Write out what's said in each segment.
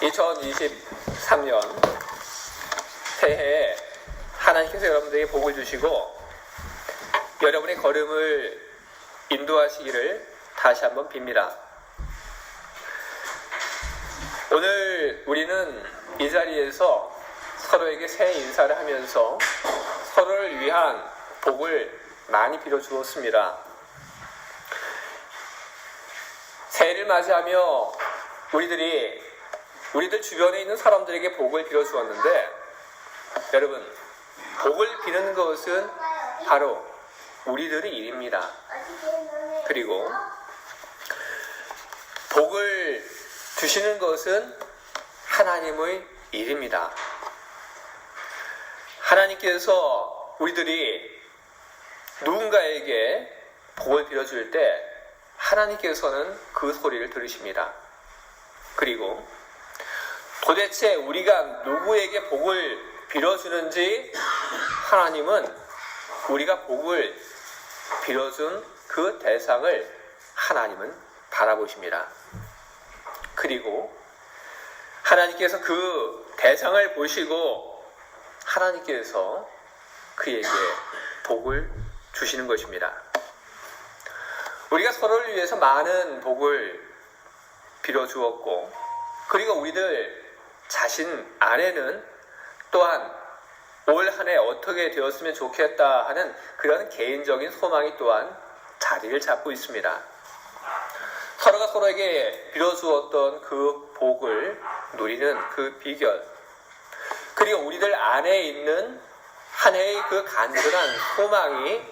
2023년 새해에 하나님께서 여러분들에게 복을 주시고 여러분의 걸음을 인도하시기를 다시 한번 빕니다. 오늘 우리는 이 자리에서 서로에게 새해 인사를 하면서 서로를 위한 복을 많이 빌어 주었습니다. 새해를 맞이하며 우리들이 우리들 주변에 있는 사람들에게 복을 빌어 주었는데 여러분 복을 비는 것은 바로 우리들의 일입니다. 그리고 복을 주시는 것은 하나님의 일입니다. 하나님께서 우리들이 누군가에게 복을 빌어줄 때 하나님께서는 그 소리를 들으십니다. 그리고 도대체 우리가 누구에게 복을 빌어주는지 하나님은 우리가 복을 빌어준 그 대상을 하나님은 바라보십니다. 그리고 하나님께서 그 대상을 보시고 하나님께서 그에게 복을 주시는 것입니다. 우리가 서로를 위해서 많은 복을 빌어 주었고, 그리고 우리들 자신 안에는 또한 올 한 해 어떻게 되었으면 좋겠다 하는 그런 개인적인 소망이 또한 자리를 잡고 있습니다. 서로가 서로에게 빌어주었던 그 복을 누리는 그 비결, 그리고 우리들 안에 있는 한 해의 그 간절한 소망이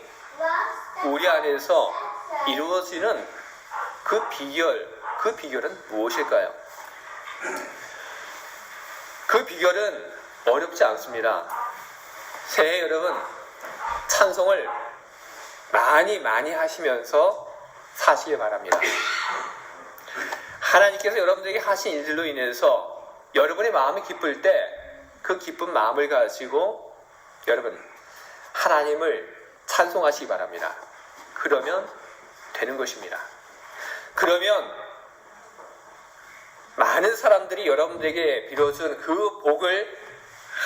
우리 안에서 이루어지는 그 비결, 그 비결은 무엇일까요? 그 비결은 어렵지 않습니다. 새해 여러분, 찬송을 많이 많이 하시면서 사시기 바랍니다. 하나님께서 여러분들에게 하신 일들로 인해서 여러분의 마음이 기쁠 때 그 기쁜 마음을 가지고 여러분 하나님을 찬송하시기 바랍니다. 그러면 되는 것입니다. 그러면 많은 사람들이 여러분들에게 빌어준 그 복을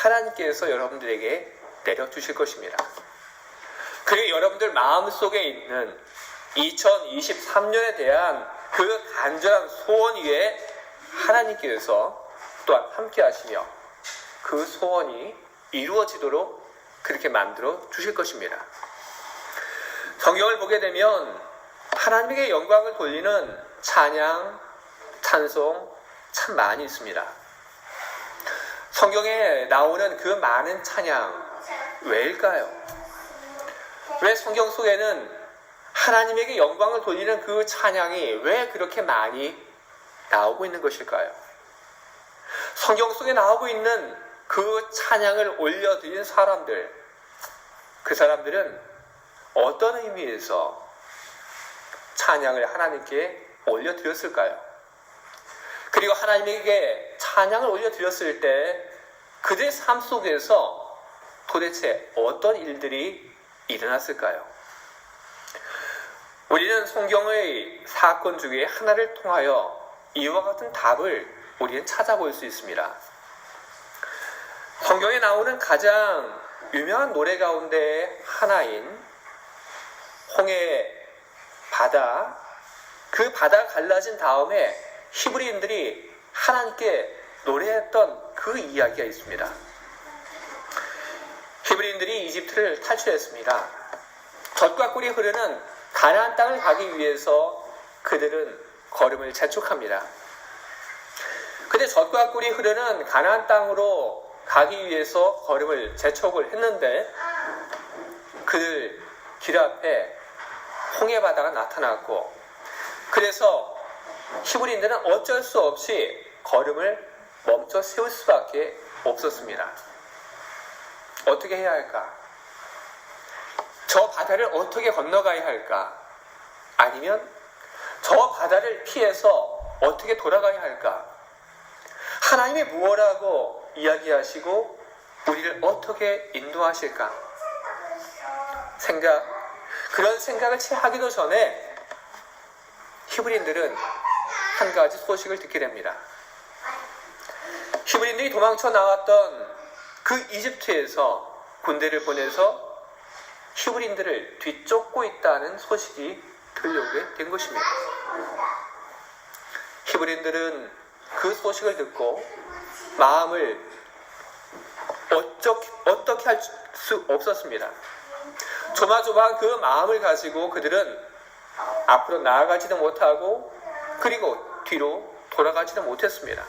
하나님께서 여러분들에게 내려주실 것입니다. 그리고 여러분들 마음속에 있는 2023년에 대한 그 간절한 소원 위에 하나님께서 또한 함께 하시며 그 소원이 이루어지도록 그렇게 만들어 주실 것입니다. 성경을 보게 되면 하나님에게 영광을 돌리는 찬양, 찬송 참 많이 있습니다. 성경에 나오는 그 많은 찬양 왜일까요? 왜 성경 속에는 하나님에게 영광을 돌리는 그 찬양이 왜 그렇게 많이 나오고 있는 것일까요? 성경 속에 나오고 있는 그 찬양을 올려드린 사람들, 그 사람들은 어떤 의미에서 찬양을 하나님께 올려드렸을까요? 그리고 하나님에게 찬양을 올려드렸을 때 그들의 삶 속에서 도대체 어떤 일들이 일어났을까요? 우리는 성경의 사건 중에 하나를 통하여 이와 같은 답을 우리는 찾아볼 수 있습니다. 성경에 나오는 가장 유명한 노래 가운데 하나인 홍해 바다, 그 바다가 갈라진 다음에 히브리인들이 하나님께 노래했던 그 이야기가 있습니다. 히브리인들이 이집트를 탈출했습니다. 젖과 꿀이 흐르는 가나안 땅을 가기 위해서 그들은 걸음을 재촉합니다. 근데 젖과 꿀이 흐르는 가나안 땅으로 가기 위해서 걸음을 재촉을 했는데 그들 길 앞에 홍해 바다가 나타났고 그래서 히브리인들은 어쩔 수 없이 걸음을 멈춰 세울 수밖에 없었습니다. 어떻게 해야 할까? 저 바다를 어떻게 건너가야 할까? 아니면 저 바다를 피해서 어떻게 돌아가야 할까? 하나님이 무엇라고 이야기하시고 우리를 어떻게 인도하실까? 생각, 그런 생각을 채 하기도 전에 히브리인들은 한 가지 소식을 듣게 됩니다. 히브리인들이 도망쳐 나왔던 그 이집트에서 군대를 보내서 히브리인들을 뒤쫓고 있다는 소식이 들려오게 된 것입니다. 히브리인들은 그 소식을 듣고 마음을 어쩌, 어떻게 할 수 없었습니다. 조마조마한 그 마음을 가지고 그들은 앞으로 나아가지도 못하고 그리고 뒤로 돌아가지도 못했습니다.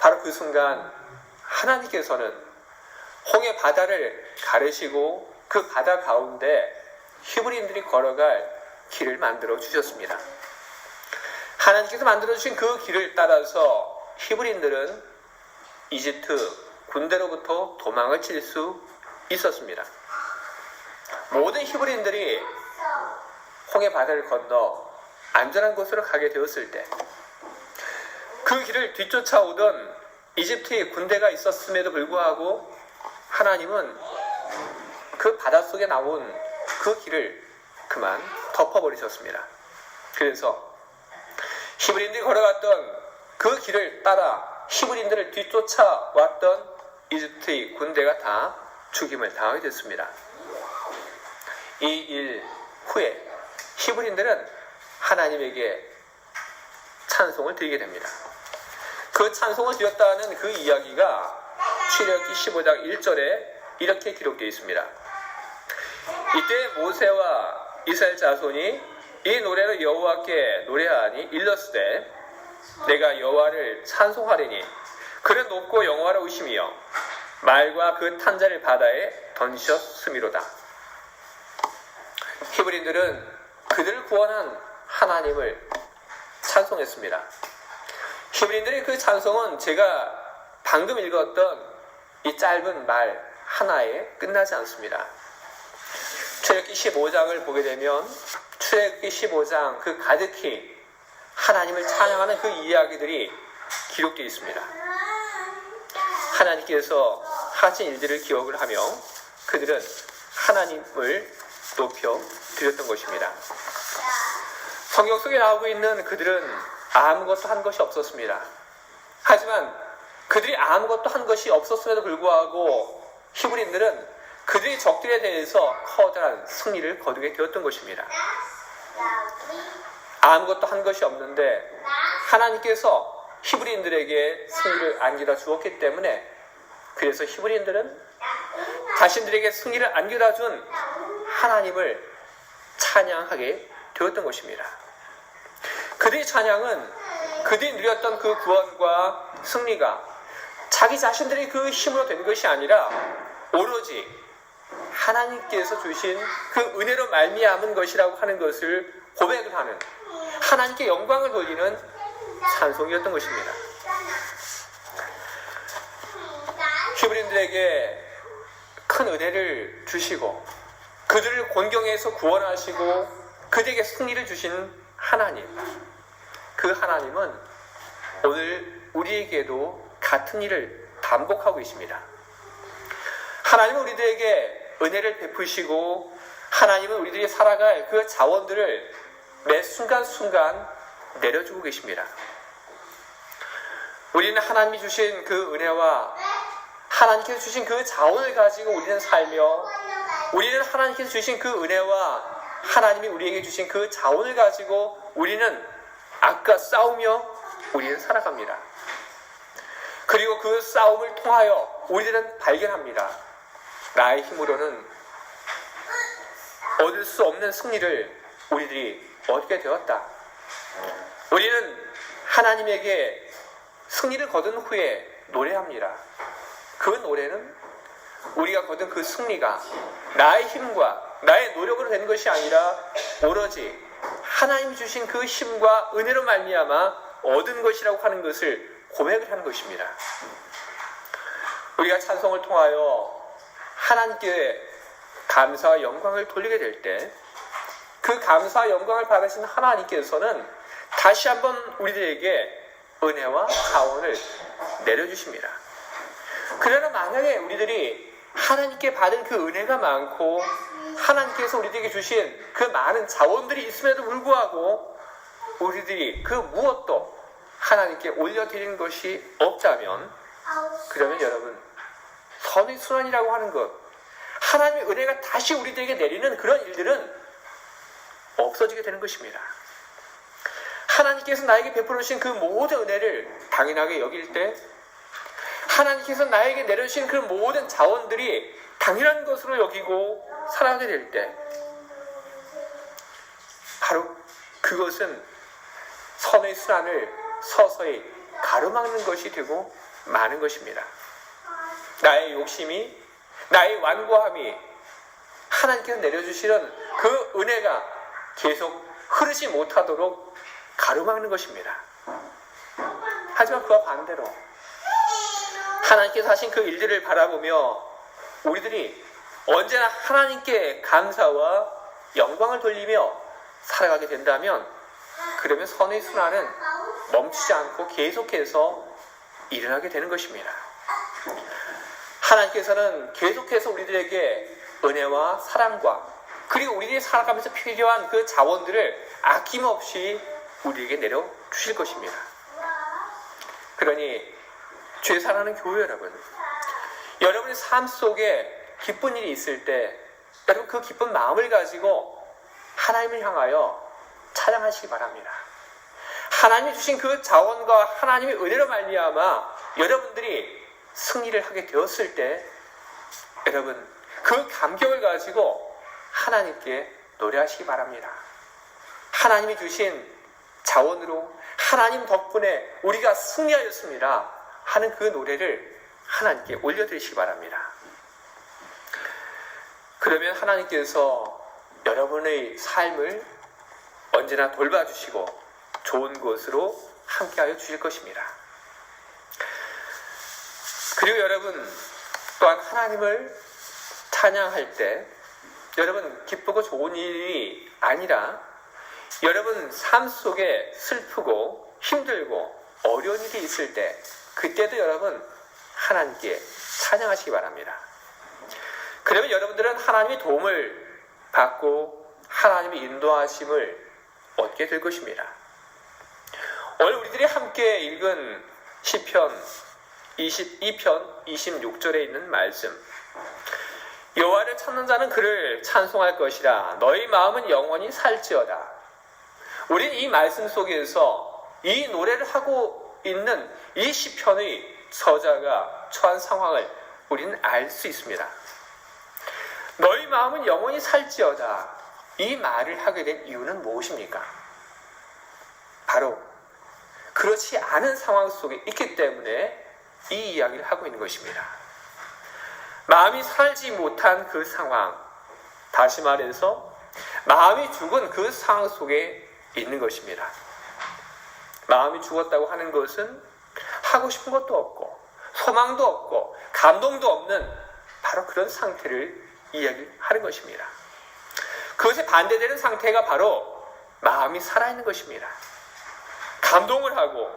바로 그 순간 하나님께서는 홍해 바다를 가르시고 그 바다 가운데 히브리인들이 걸어갈 길을 만들어 주셨습니다. 하나님께서 만들어 주신 그 길을 따라서 히브리인들은 이집트 군대로부터 도망을 칠 수 있었습니다. 모든 히브리인들이 홍해 바다를 건너 안전한 곳으로 가게 되었을 때 그 길을 뒤쫓아오던 이집트의 군대가 있었음에도 불구하고 하나님은 그 바닷속에 나온 그 길을 그만 덮어버리셨습니다. 그래서 히브리인들이 걸어갔던 그 길을 따라 히브리인들을 뒤쫓아왔던 이집트의 군대가 다 죽임을 당하게 됐습니다. 이 일 후에 히브리인들은 하나님에게 찬송을 드리게 됩니다. 그 찬송을 드렸다는 그 이야기가 출애굽기 15장 1절에 이렇게 기록되어 있습니다. 이때 모세와 이스라엘 자손이 이 노래를 여호와께 노래하니 일렀으되 내가 여호와를 찬송하리니 그는 높고 영화로우시며 말과 그 탄자를 바다에 던지셨음이로다. 히브리인들은 그들을 구원한 하나님을 찬송했습니다. 히브리인들의 그 찬송은 제가 방금 읽었던 이 짧은 말 하나에 끝나지 않습니다. 출애굽기 15장을 보게 되면 출애굽기 15장 그 가득히 하나님을 찬양하는 그 이야기들이 기록되어 있습니다. 하나님께서 하신 일들을 기억을 하며 그들은 하나님을 높여 드렸던 것입니다. 성경 속에 나오고 있는 그들은 아무것도 한 것이 없었습니다. 하지만 그들이 아무것도 한 것이 없었음에도 불구하고 히브리인들은 그들의 적들에 대해서 커다란 승리를 거두게 되었던 것입니다. 아무것도 한 것이 없는데 하나님께서 히브리인들에게 승리를 안겨다 주었기 때문에 그래서 히브리인들은 자신들에게 승리를 안겨다 준 하나님을 찬양하게 되었던 것입니다. 그들의 찬양은 그들이 누렸던 그 구원과 승리가 자기 자신들의 그 힘으로 된 것이 아니라 오로지 하나님께서 주신 그 은혜로 말미암은 것이라고 하는 것을 고백을 하는 하나님께 영광을 돌리는 찬송이었던 것입니다. 히브리인들에게 큰 은혜를 주시고 그들을 곤경에서 구원하시고 그들에게 승리를 주신 하나님 그 하나님은 오늘 우리에게도 같은 일을 반복하고 있습니다. 하나님은 우리들에게 은혜를 베푸시고 하나님은 우리들이 살아갈 그 자원들을 매 순간순간 내려주고 계십니다. 우리는 하나님이 주신 그 은혜와 하나님께서 주신 그 자원을 가지고 우리는 살며 우리는 하나님께서 주신 그 은혜와 하나님이 우리에게 주신 그 자원을 가지고 우리는 아까 싸우며 우리는 살아갑니다. 그리고 그 싸움을 통하여 우리들은 발견합니다. 나의 힘으로는 얻을 수 없는 승리를 우리들이 얻게 되었다. 우리는 하나님에게 승리를 거둔 후에 노래합니다. 그 노래는 우리가 거둔 그 승리가 나의 힘과 나의 노력으로 된 것이 아니라 오로지 하나님이 주신 그 힘과 은혜로 말미암아 얻은 것이라고 하는 것을 고백을 하는 것입니다. 우리가 찬송을 통하여 하나님께 감사와 영광을 돌리게 될 때 그 감사와 영광을 받으신 하나님께서는 다시 한번 우리들에게 은혜와 자원을 내려주십니다. 그러나 만약에 우리들이 하나님께 받은 그 은혜가 많고 하나님께서 우리들에게 주신 그 많은 자원들이 있음에도 불구하고 우리들이 그 무엇도 하나님께 올려드리는 것이 없다면 그러면 여러분 선의 순환이라고 하는 것 하나님의 은혜가 다시 우리들에게 내리는 그런 일들은 없어지게 되는 것입니다. 하나님께서 나에게 베풀어 주신 그 모든 은혜를 당연하게 여길 때 하나님께서 나에게 내려주신 그 모든 자원들이 당연한 것으로 여기고 살아가게 될 때 바로 그것은 선의 순환을 서서히 가로막는 것이 되고 마는 것입니다. 나의 욕심이 나의 완고함이 하나님께서 내려주시는 그 은혜가 계속 흐르지 못하도록 가로막는 것입니다. 하지만 그와 반대로 하나님께서 하신 그 일들을 바라보며 우리들이 언제나 하나님께 감사와 영광을 돌리며 살아가게 된다면 그러면 선의 순환은 멈추지 않고 계속해서 일어나게 되는 것입니다. 하나님께서는 계속해서 우리들에게 은혜와 사랑과 그리고 우리들이 살아가면서 필요한 그 자원들을 아낌없이 우리에게 내려 주실 것입니다. 그러니 죄 사랑하는 교회 여러분, 여러분의 삶 속에 기쁜 일이 있을 때 여러분 그 기쁜 마음을 가지고 하나님을 향하여 찬양하시기 바랍니다. 하나님이 주신 그 자원과 하나님의 은혜로 말미암아 여러분들이 승리를 하게 되었을 때 여러분 그 감격을 가지고 하나님께 노래하시기 바랍니다. 하나님이 주신 자원으로 하나님 덕분에 우리가 승리하였습니다 하는 그 노래를 하나님께 올려드리시기 바랍니다. 그러면 하나님께서 여러분의 삶을 언제나 돌봐주시고 좋은 곳으로 함께하여 주실 것입니다. 그리고 여러분 또한 하나님을 찬양할 때 여러분 기쁘고 좋은 일이 아니라 여러분 삶 속에 슬프고 힘들고 어려운 일이 있을 때 그때도 여러분 하나님께 찬양하시기 바랍니다. 그러면 여러분들은 하나님의 도움을 받고 하나님의 인도하심을 얻게 될 것입니다. 오늘 우리들이 함께 읽은 시편 22편 26절에 있는 말씀 여호와를 찾는 자는 그를 찬송할 것이라 너희 마음은 영원히 살지어다. 우리는 이 말씀 속에서 이 노래를 하고 있는 이 시편의 저자가 처한 상황을 우리는 알 수 있습니다. 너희 마음은 영원히 살지어다. 이 말을 하게 된 이유는 무엇입니까? 바로 그렇지 않은 상황 속에 있기 때문에 이 이야기를 하고 있는 것입니다. 마음이 살지 못한 그 상황, 다시 말해서 마음이 죽은 그 상황 속에 있는 것입니다. 마음이 죽었다고 하는 것은 하고 싶은 것도 없고 소망도 없고 감동도 없는 바로 그런 상태를 이야기하는 것입니다. 그것에 반대되는 상태가 바로 마음이 살아있는 것입니다. 감동을 하고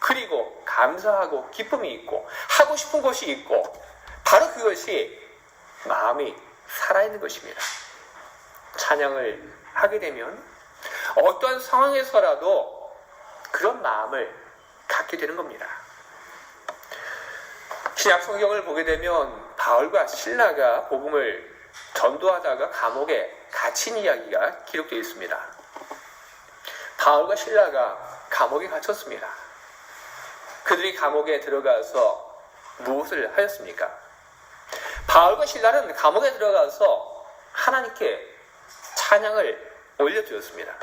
그리고 감사하고 기쁨이 있고 하고 싶은 것이 있고 바로 그것이 마음이 살아있는 것입니다. 찬양을 하게 되면 어떠한 상황에서라도 그런 마음을 갖게 되는 겁니다. 신약 성경을 보게 되면 바울과 신라가 복음을 전도하다가 감옥에 갇힌 이야기가 기록되어 있습니다. 바울과 신라가 감옥에 갇혔습니다. 그들이 감옥에 들어가서 무엇을 하였습니까? 바울과 신라는 감옥에 들어가서 하나님께 찬양을 올려드렸습니다.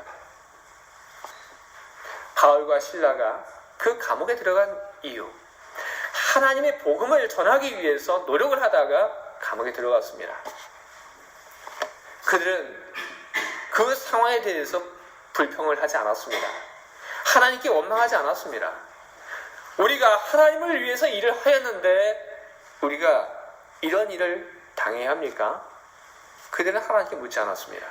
바울과 신라가 그 감옥에 들어간 이유, 하나님의 복음을 전하기 위해서 노력을 하다가 감옥에 들어갔습니다. 그들은 그 상황에 대해서 불평을 하지 않았습니다. 하나님께 원망하지 않았습니다. 우리가 하나님을 위해서 일을 하였는데 우리가 이런 일을 당해야 합니까? 그들은 하나님께 묻지 않았습니다.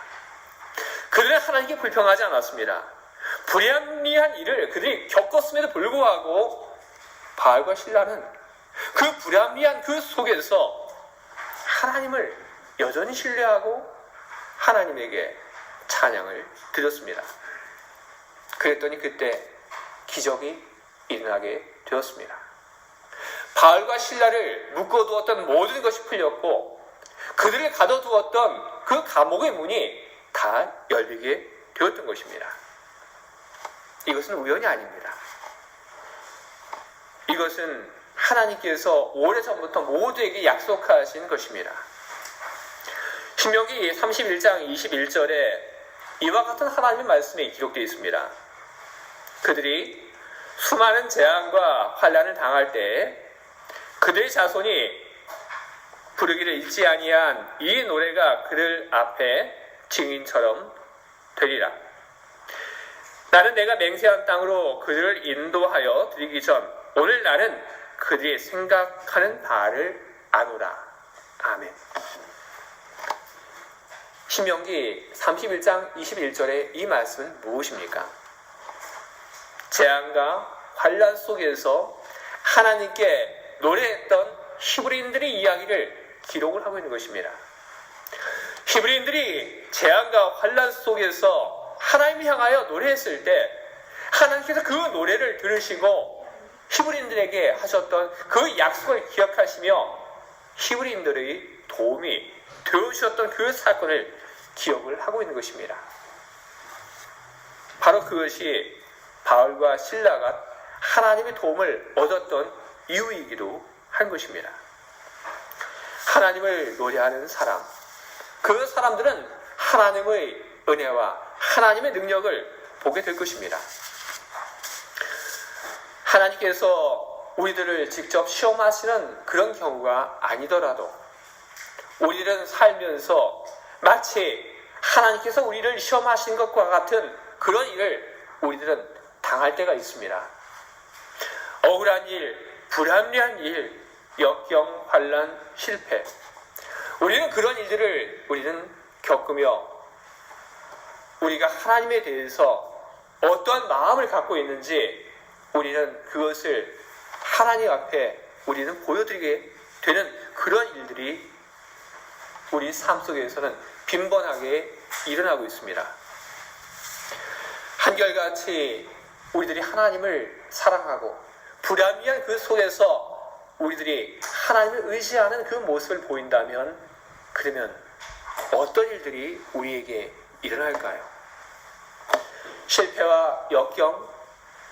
그들은 하나님께 불평하지 않았습니다. 불합리한 일을 그들이 겪었음에도 불구하고 바알과 신라는 그 불합리한 그 속에서 하나님을 여전히 신뢰하고 하나님에게 찬양을 드렸습니다. 그랬더니 그때 기적이 일어나게 되었습니다. 바알과 신라를 묶어두었던 모든 것이 풀렸고 그들을 가둬두었던 그 감옥의 문이 다 열리게 되었던 것입니다. 이것은 우연이 아닙니다. 이것은 하나님께서 오래전부터 모두에게 약속하신 것입니다. 신명기 31장 21절에 이와 같은 하나님의 말씀이 기록되어 있습니다. 그들이 수많은 재앙과 환란을 당할 때 그들의 자손이 부르기를 잊지 아니한 이 노래가 그들 앞에 증인처럼 되리라. 나는 내가 맹세한 땅으로 그들을 인도하여 드리기 전 오늘 나는 그들이 생각하는 바를 아노라. 아멘. 신명기 31장 21절의 이 말씀은 무엇입니까? 재앙과 환란 속에서 하나님께 노래했던 히브리인들의 이야기를 기록을 하고 있는 것입니다. 히브리인들이 재앙과 환란 속에서 하나님을 향하여 노래했을 때 하나님께서 그 노래를 들으시고 히브리인들에게 하셨던 그 약속을 기억하시며 히브리인들의 도움이 되어주셨던 그 사건을 기억을 하고 있는 것입니다. 바로 그것이 바울과 신라가 하나님의 도움을 얻었던 이유이기도 한 것입니다. 하나님을 노래하는 사람, 그 사람들은 하나님의 은혜와 하나님의 능력을 보게 될 것입니다. 하나님께서 우리들을 직접 시험하시는 그런 경우가 아니더라도 우리는 살면서 마치 하나님께서 우리를 시험하신 것과 같은 그런 일을 우리들은 당할 때가 있습니다. 억울한 일, 불합리한 일, 역경, 환란, 실패. 우리는 그런 일들을 우리는 겪으며 우리가 하나님에 대해서 어떠한 마음을 갖고 있는지 우리는 그것을 하나님 앞에 우리는 보여드리게 되는 그런 일들이 우리 삶 속에서는 빈번하게 일어나고 있습니다. 한결같이 우리들이 하나님을 사랑하고 불합리한 그 속에서 우리들이 하나님을 의지하는 그 모습을 보인다면 그러면 어떤 일들이 우리에게 일어날까요? 실패와 역경,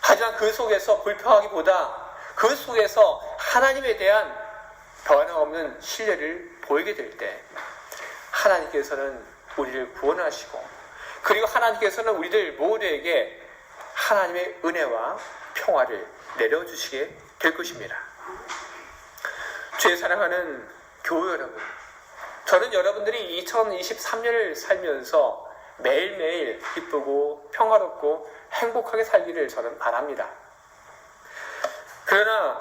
하지만 그 속에서 불평하기보다 그 속에서 하나님에 대한 변함없는 신뢰를 보이게 될 때 하나님께서는 우리를 구원하시고 그리고 하나님께서는 우리들 모두에게 하나님의 은혜와 평화를 내려주시게 될 것입니다. 죄 사랑하는 교회 여러분, 저는 여러분들이 2023년을 살면서 매일매일 기쁘고 평화롭고 행복하게 살기를 저는 바랍니다. 그러나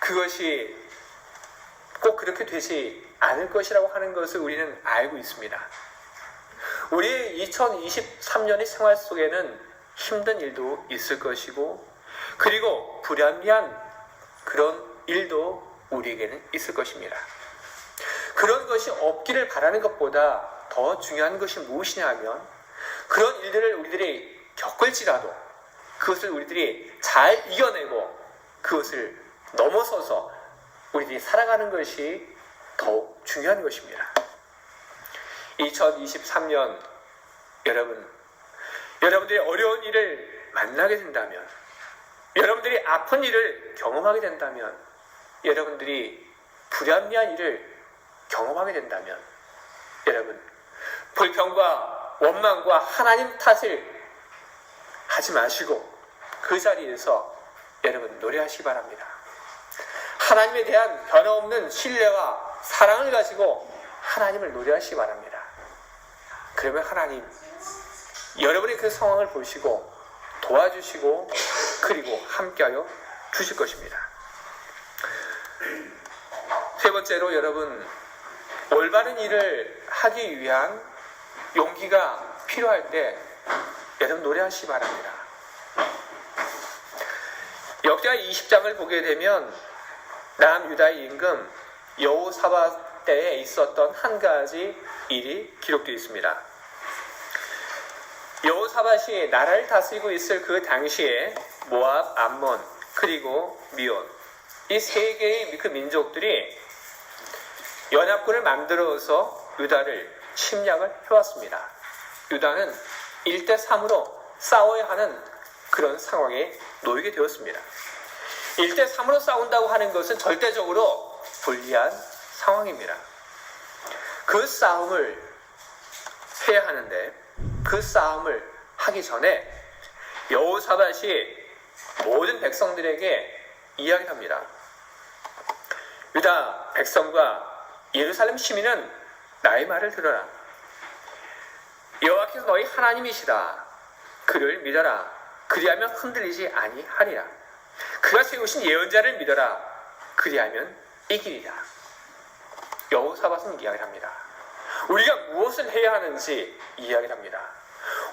그것이 꼭 그렇게 되지 않을 것이라고 하는 것을 우리는 알고 있습니다. 우리 2023년의 생활 속에는 힘든 일도 있을 것이고, 그리고 불합리한 그런 일도 우리에게는 있을 것입니다. 그런 것이 없기를 바라는 것보다 더 중요한 것이 무엇이냐 하면, 그런 일들을 우리들이 겪을지라도 그것을 우리들이 잘 이겨내고 그것을 넘어서서 우리들이 살아가는 것이 더욱 중요한 것입니다. 2023년 여러분, 여러분들이 어려운 일을 만나게 된다면, 여러분들이 아픈 일을 경험하게 된다면, 여러분들이 불합리한 일을 경험하게 된다면, 여러분, 불평과 원망과 하나님 탓을 하지 마시고 그 자리에서 여러분 노래하시기 바랍니다. 하나님에 대한 변함없는 신뢰와 사랑을 가지고 하나님을 노래하시기 바랍니다. 그러면 하나님 여러분의 그 상황을 보시고 도와주시고 그리고 함께하여 주실 것입니다. 세 번째로 여러분 올바른 일을 하기 위한 용기가 필요할 때 여러분 노래하시기 바랍니다. 역사 20장을 보게 되면 남유다의 임금 여호사밧 때에 있었던 한 가지 일이 기록되어 있습니다. 여호사밧이 나라를 다스리고 있을 그 당시에 모압, 암몬, 그리고 미온 이 세 개의 그 민족들이 연합군을 만들어서 유다를 침략을 해왔습니다. 유다는 1대 3으로 싸워야 하는 그런 상황에 놓이게 되었습니다. 1대 3으로 싸운다고 하는 것은 절대적으로 불리한 상황입니다. 그 싸움을 해야 하는데 그 싸움을 하기 전에 여호사밧이 모든 백성들에게 이야기합니다. 유다 백성과 예루살렘 시민은 나의 말을 들어라. 여호와께서 너희 하나님이시다. 그를 믿어라. 그리하면 흔들리지 아니하리라. 그가 세우신 예언자를 믿어라. 그리하면 이기리라. 여호사밧은 이야기를 합니다. 우리가 무엇을 해야 하는지 이야기를 합니다.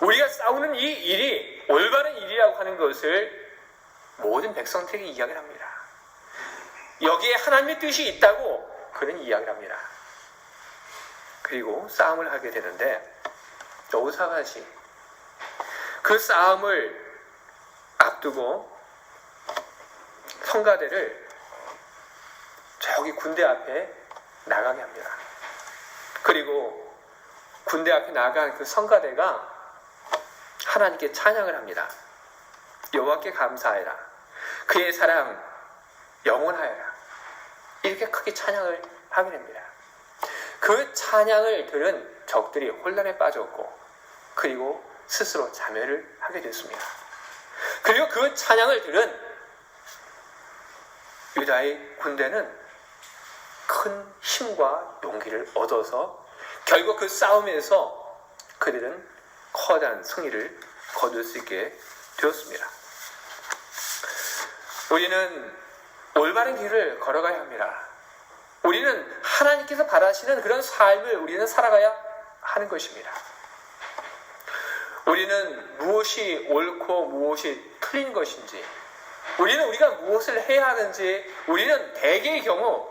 우리가 싸우는 이 일이 올바른 일이라고 하는 것을 모든 백성들에게 이야기를 합니다. 여기에 하나님의 뜻이 있다고 그런 이야기를 합니다. 그리고 싸움을 하게 되는데 여호사밧이 그 싸움을 앞두고 성가대를 저기 군대 앞에 나가게 합니다. 그리고 군대 앞에 나간 그 성가대가 하나님께 찬양을 합니다. 여호와께 감사해라. 그의 사랑 영원하여라. 이렇게 크게 찬양을 하게 됩니다. 그 찬양을 들은 적들이 혼란에 빠졌고 그리고 스스로 자멸을 하게 됐습니다. 그리고 그 찬양을 들은 유다의 군대는 큰 힘과 용기를 얻어서 결국 그 싸움에서 그들은 커다란 승리를 거둘 수 있게 되었습니다. 우리는 올바른 길을 걸어가야 합니다. 우리는 하나님께서 바라시는 그런 삶을 우리는 살아가야 하는 것입니다. 우리는 무엇이 옳고 무엇이 틀린 것인지, 우리는 우리가 무엇을 해야 하는지, 우리는 대개의 경우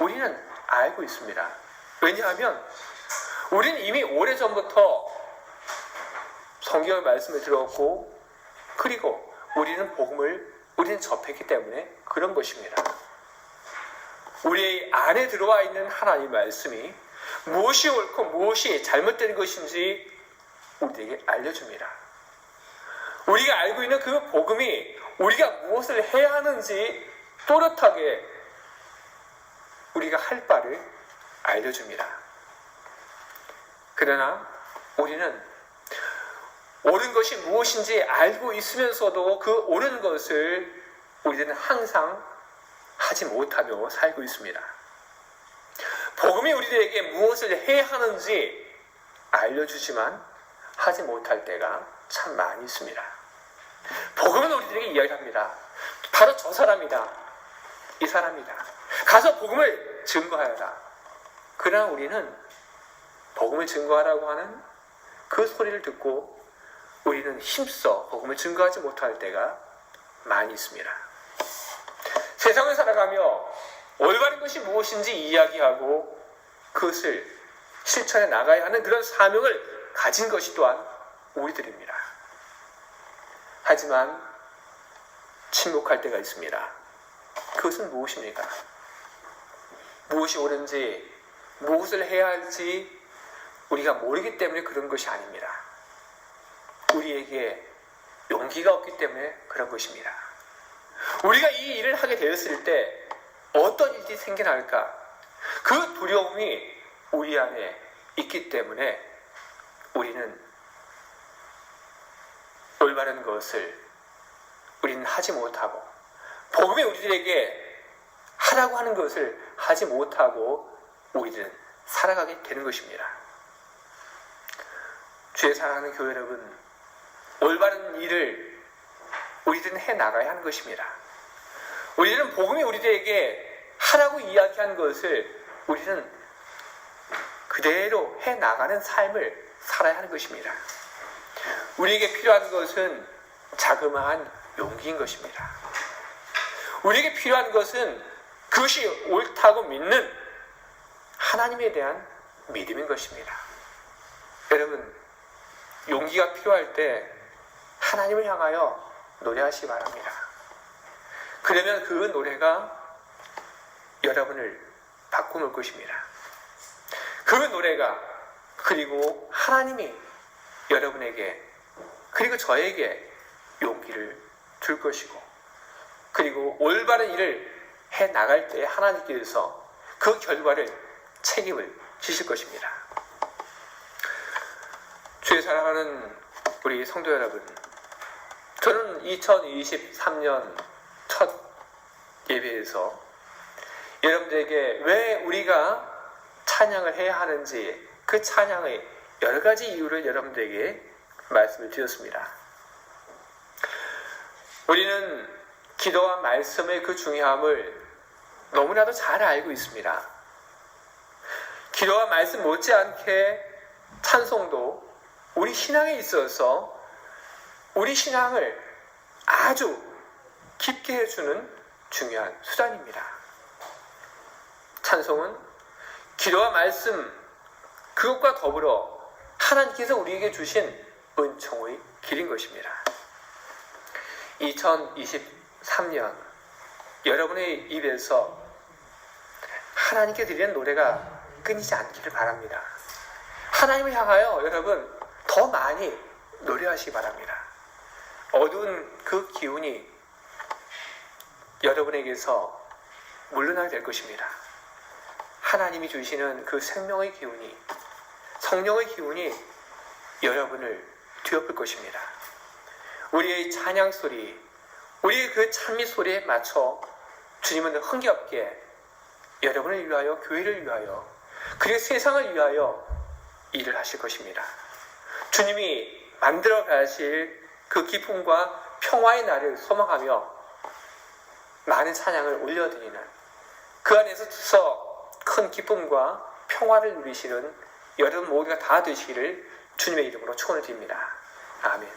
우리는 알고 있습니다. 왜냐하면 우리는 이미 오래전부터 성경의 말씀을 들었고, 그리고 우리는 복음을 우리는 접했기 때문에 그런 것입니다. 우리 안에 들어와 있는 하나님 말씀이 무엇이 옳고 무엇이 잘못된 것인지 우리에게 알려줍니다. 우리가 알고 있는 그 복음이 우리가 무엇을 해야 하는지 또렷하게 우리가 할 바를 알려줍니다. 그러나 우리는 옳은 것이 무엇인지 알고 있으면서도 그 옳은 것을 우리는 항상 하지 못하며 살고 있습니다. 복음이 우리들에게 무엇을 해야 하는지 알려주지만 하지 못할 때가 참 많이 있습니다. 복음은 우리들에게 이야기합니다. 바로 저 사람이다. 이 사람이다. 가서 복음을 증거하여라. 그러나 우리는 복음을 증거하라고 하는 그 소리를 듣고 우리는 힘써 복음을 증거하지 못할 때가 많이 있습니다. 세상을 살아가며 올바른 것이 무엇인지 이야기하고 그것을 실천해 나가야 하는 그런 사명을 가진 것이 또한 우리들입니다. 하지만 침묵할 때가 있습니다. 그것은 무엇입니까? 무엇이 옳은지, 무엇을 해야 할지 우리가 모르기 때문에 그런 것이 아닙니다. 우리에게 용기가 없기 때문에 그런 것입니다. 우리가 이 일을 하게 되었을 때 어떤 일이 생겨날까? 그 두려움이 우리 안에 있기 때문에 우리는 올바른 것을 우리는 하지 못하고 복음이 우리들에게 하라고 하는 것을 하지 못하고 우리들은 살아가게 되는 것입니다. 주의 사랑하는 교회 여러분, 올바른 일을 우리들은 해 나가야 하는 것입니다. 우리는 복음이 우리들에게 하라고 이야기한 것을 우리는 그대로 해 나가는 삶을 살아야 하는 것입니다. 우리에게 필요한 것은 자그마한 용기인 것입니다. 우리에게 필요한 것은 그것이 옳다고 믿는 하나님에 대한 믿음인 것입니다. 여러분, 용기가 필요할 때 하나님을 향하여 노래하시기 바랍니다. 그러면 그 노래가 여러분을 바꾸는 것입니다. 그 노래가 그리고 하나님이 여러분에게 그리고 저에게 용기를 줄 것이고 그리고 올바른 일을 해 나갈 때 하나님께서 그 결과를 책임을 지실 것입니다. 주의 사랑하는 우리 성도 여러분, 저는 2023년 첫 예배에서 여러분들에게 왜 우리가 찬양을 해야 하는지 그 찬양의 여러 가지 이유를 여러분들에게 말씀을 드렸습니다. 우리는 기도와 말씀의 그 중요함을 너무나도 잘 알고 있습니다. 기도와 말씀 못지않게 찬송도 우리 신앙에 있어서 우리 신앙을 아주 깊게 해주는 중요한 수단입니다. 찬송은 기도와 말씀 그것과 더불어 하나님께서 우리에게 주신 은총의 길인 것입니다. 2023년 여러분의 입에서 하나님께 드리는 노래가 끊이지 않기를 바랍니다. 하나님을 향하여 여러분 더 많이 노래하시기 바랍니다. 어두운 그 기운이 여러분에게서 물러나게 될 것입니다. 하나님이 주시는 그 생명의 기운이 성령의 기운이 여러분을 뒤엎을 것입니다. 우리의 찬양 소리, 우리의 그 찬미 소리에 맞춰 주님은 흥겹게 여러분을 위하여 교회를 위하여 그리고 세상을 위하여 일을 하실 것입니다. 주님이 만들어 가실 그 기쁨과 평화의 날을 소망하며 많은 찬양을 올려드리는 그 안에서 큰 기쁨과 평화를 누리시는 여러분 모두가 다 되시기를 주님의 이름으로 축원을 드립니다. 아멘.